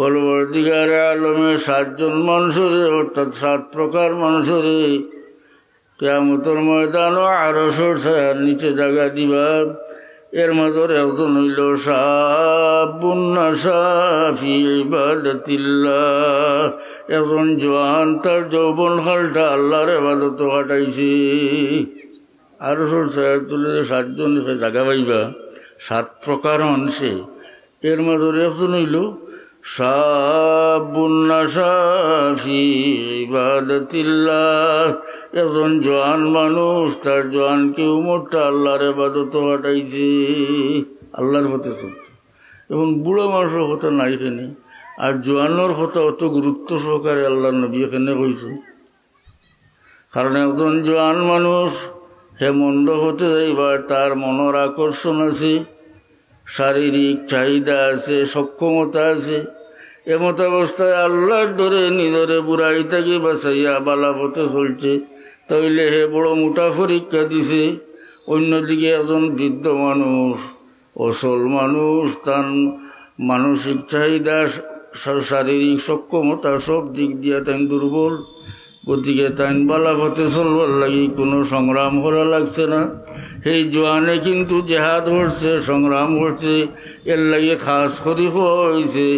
পরবর্তীকারে আলমে সাতজন মানুষরে, অর্থাৎ সাত প্রকার মানুষরে কেয়ামতর ময়দান ও আরও ছায়ার নিচে জায়গা দিবার এর মাঝর একজন হইল সাবুন্না সাফি জোয়ান তার যৌবন হালটা আল্লাহর এবাদত হাঁটাইছে। আরও ছায়ার তুলে সাতজন জায়গা পাইবা, সাত প্রকার অংশে এর মাঝর একজন হইল সাবুন্নাসাফি ইবাদতিল্লাহ। একজন জোয়ান মানুষ, তার জোয়ানকে উমরটা আল্লাহর এবাদত হাঁটাইছে আল্লাহর হতে এবং বুড়ো মানুষের হতে নাই এখানে। আর জোয়ানোর হতে অত গুরুত্ব সহকারে আল্লাহ নবী এখানে কইছে কারণ একজন জোয়ান মানুষ হে মন্দ হতে যাইবার তার মনের আকর্ষণ আছে। শারীরিক চাহিদা আছে, সক্ষমতা আছে এমত অবস্থায় আল্লাহর ডরে নিজরে বুড়াই থাকি বাঁচাইয়া বালা পথে চলছে। তাইলে হে বড় মোটা পরীক্ষা দিছে, অন্যদিকে একজন বৃদ্ধ মানুষ, অসল মানুষ, তার মানসিক চাহিদা শারীরিক সক্ষমতা সব দিক দিয়ে তাই দুর্বল। গতিকে তাই বালা পথে চলবার লাগি কোনো সংগ্রাম করা লাগছে না। সেই জোয়ানে কিন্তু জেহাদ হচ্ছে, সংগ্রাম হচ্ছে, এর লাগে খাস করি হয়েছে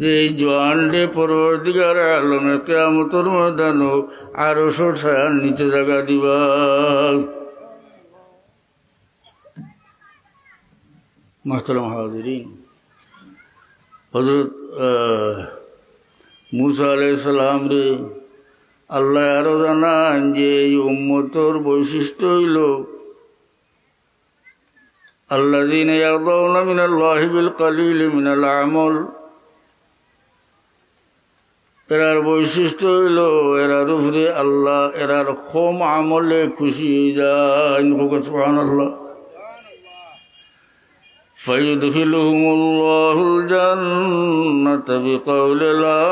যে এই জোয়ানটে পরবর্তীকার আলমে কেয়ামতর ময়দান আরও ছায়ার নিচে জায়গা দিবা। মাহতারাম হাজিরিন হজরত মুসা আলাইসালাম রে আল্লাহ আরো জানান যে এই উম্মতর বৈশিষ্ট্য হইল الذين يرضون من الله بالقليل من العمل এরার বৈশিষ্ট্য হইল এরার উপরে আল্লাহ এরার হোম আমলে খুশি হয়ে যায় সুবহান আল্লাহ فيدخلهم الله الجنة بقول لا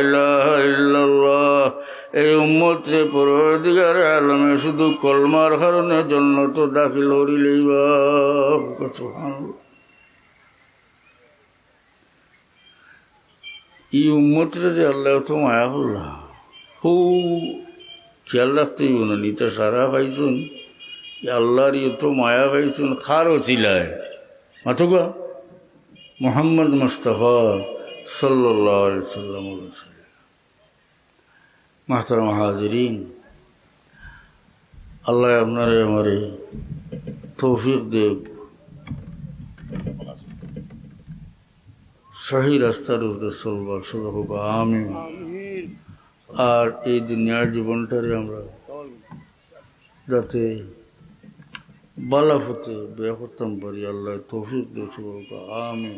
إله إلا الله এই উম্মতরে পরদিগার আলমে শুধু কলমার কারণে তো দাখিল করিলেই বা ই উম্মতরে যে আল্লাহ তো মায়া করলা। হু, খেয়াল রাখতেই না, নিতে সারা পাইছুন আল্লাহর তো মায়া পাইছুন খারও চিলায়। মাথুকা মোহাম্মদ মুস্তফা সাল্লাহ সাল্লাম মাহতারাম হাজরিন, আল্লাহ আপনারে আমারে তৌফিক দেব। সহি রাস্তার উপরে চলবার শুধু হোক আমি আর এই দুনিয়ার জীবনটারে আমরা যাতে বালা হতে বিয়া করতাম পারি আল্লাহ তৌফিক দেব শুধু হোক আমি